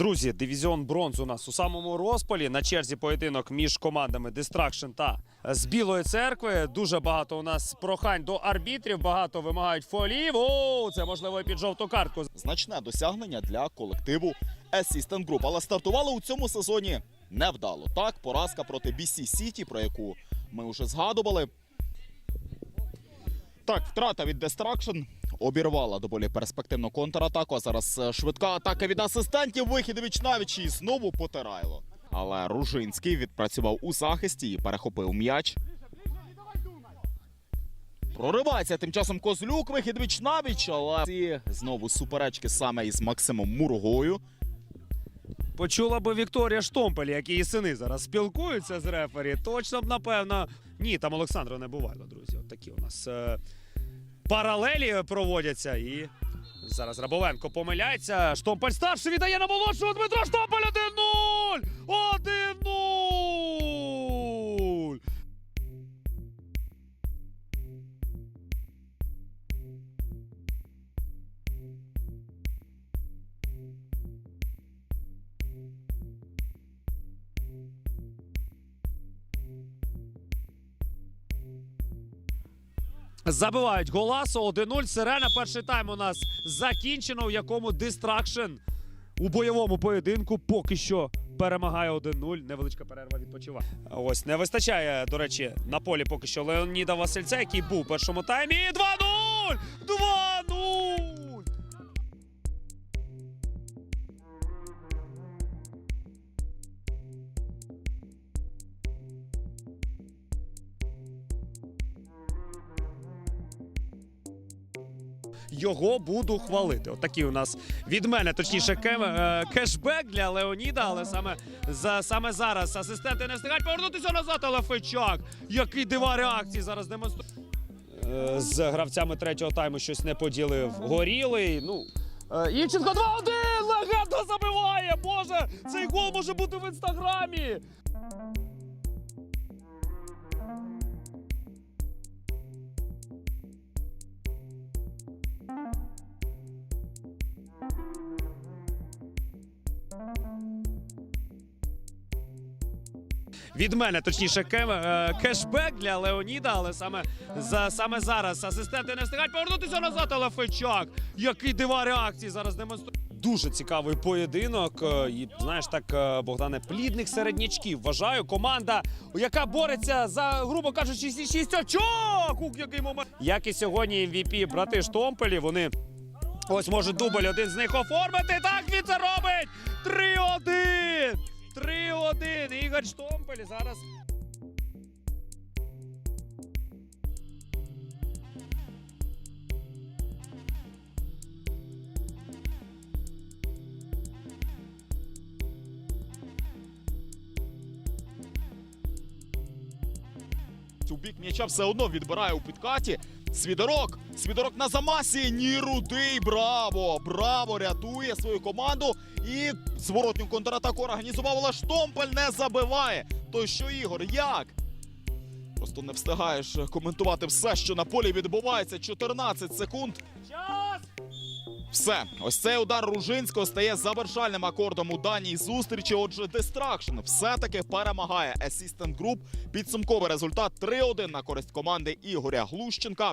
Друзі, дивізіон бронз у нас у самому розпалі. На черзі поєдинок між командами Distraction та з Білої церкви. Дуже багато у нас прохань до арбітрів, багато вимагають фолів. О, це можливо і під жовту картку. Значне досягнення для колективу Assistant Group. Але стартували у цьому сезоні невдало. Так, поразка проти BC City, про яку ми вже згадували. Так, втрата від Destruction обірвала доволі перспективну контратаку. А зараз е, швидка атака від асистентів. Вихід віч навіч і знову потирайло. Але Ружинський відпрацював у захисті і перехопив м'яч. Проривається тим часом Козлюк, вихід віч навіч, але ці знову суперечки саме із Максимом Мургою. Почула би Вікторія Штомпель, як її сини зараз спілкуються з рефері. Точно б напевно. Ні, там Олександра не бувало, друзі. От такі у нас е, паралелі проводяться. І зараз Рабовенко помиляється. Штомпель старший віддає на молодшого Дмитро Штомпель Забивають Голасо 1-0. Сирена. Перший тайм у нас закінчено, в якому дистракшн у бойовому поєдинку поки що перемагає 1-0. Невеличка перерва відпочиває. Ось не вистачає, до речі, на полі поки що Леоніда Васильця, який був у першому таймі. 2-0! 2-0! Його буду хвалити. Отакий у нас від мене, точніше, е, кешбек для Леоніда, але саме за саме зараз асистенти не встигають повернутися назад, але Фечак, який дива реакції зараз демонструє. Е, З гравцями третього тайму щось не поділив. Горілий. Ну е, Івченко 2-1! Легенда забиває! Боже, цей гол може бути в інстаграмі. Від мене, точніше, е, кешбек для Леоніда, але саме за саме зараз асистенти не встигають повернутися назад, але Фечак, який дива реакції зараз демонструє. Дуже цікавий поєдинок. е, І знаєш, так, е, Богдане, плідних середнячків. Вважаю, команда, яка бореться за, грубо кажучи, 6 очок. Ух, який момент. Як і сьогодні MVP брати Штомпелі, вони ось можуть дубль один з них оформити. Так він це робить! 3-1! 3-1. Ігор зараз. У бік м'яча все одно відбирає у підкаті. Свідорок. Свідорок на замасі. Ні, рудий. Браво! Браво! Рятує свою команду. І зворотню контратаку організував, але Штомпель не забиває. То що, Ігор, як? Просто не встигаєш коментувати все, що на полі відбувається. 14 секунд. Все, ось цей удар Ружинського стає завершальним акордом у даній зустрічі. Отже, Дистракшн все-таки перемагає Assistant Group. Підсумковий результат 3-1 на користь команди Ігоря Глущенка.